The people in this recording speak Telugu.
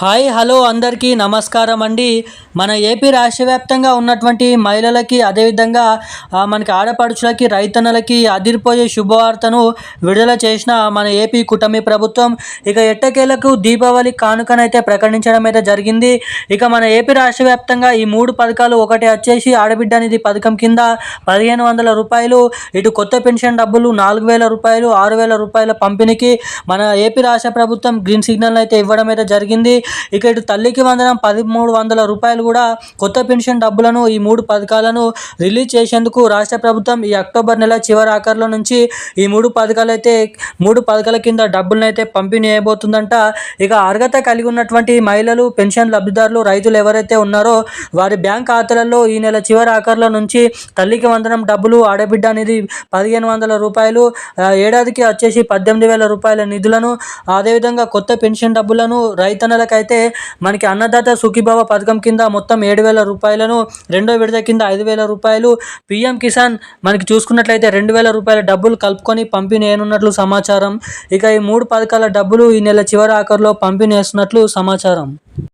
హాయ్ హలో అందరికీ నమస్కారం అండి. మన ఏపీ రాష్ట్ర వ్యాప్తంగా ఉన్నటువంటి మహిళలకి అదేవిధంగా మనకి ఆడపడుచులకి రైతన్నలకి అదిరిపోయే శుభవార్తను విడుదల చేసిన మన ఏపీ కుటమి ప్రభుత్వం ఇక ఎట్టకేలకు దీపావళి కానుకనైతే ప్రకటించడం అయితే జరిగింది. ఇక మన ఏపీ రాష్ట్ర వ్యాప్తంగా ఈ మూడు పథకాలు ఒకటి వచ్చేసి ఆడబిడ్డ నిధి పథకం కింద పదిహేను వందల రూపాయలు ఇటు కొత్త పెన్షన్ డబ్బులు నాలుగు వేల రూపాయలు ఆరు వేల రూపాయల పంపిణీకి మన ఏపీ రాష్ట్ర ప్రభుత్వం గ్రీన్ సిగ్నల్ అయితే ఇవ్వడం అయితే జరిగింది. ఇక ఇటు తల్లికి వందనం పదమూడు వందల రూపాయలు కూడా కొత్త పెన్షన్ డబ్బులను ఈ మూడు పథకాలను రిలీజ్ చేసేందుకు రాష్ట్ర ప్రభుత్వం ఈ అక్టోబర్ నెల చివరి ఆఖరిలో నుంచి ఈ మూడు పథకాలు అయితే మూడు పథకాల కింద డబ్బులను అయితే పంపిణీ చేయబోతుందంట ఇక అర్హత కలిగి ఉన్నటువంటి మహిళలు పెన్షన్ లబ్ధిదారులు రైతులు ఎవరైతే ఉన్నారో వారి బ్యాంక్ ఖాతాలలో ఈ నెల చివరి ఆఖరిలో నుంచి తల్లికి వందనం డబ్బులు ఆడబిడ్డ అనేది పదిహేను వందల రూపాయలు ఏడాదికి వచ్చేసి పద్దెనిమిది వేల రూపాయల నిధులను అదేవిధంగా కొత్త పెన్షన్ డబ్బులను రైతన్నలకైతే మనకి అన్నదాత సుఖీభావ పథకం కింద మొత్తం ఏడు వేల రూపాయలను రెండో విడత కింద ఐదు వేల రూపాయలు. పిఎం కిసాన్ మనకి చూసుకున్నట్లయితే రెండు వేల రూపాయల డబ్బులు కలుపుకొని పంపిణీయనున్నట్లు సమాచారం. ఇక ఈ మూడు పథకాల డబ్బులు ఈ నెల చివరి ఆఖరిలో పంపిణీ చేస్తున్నట్లు సమాచారం.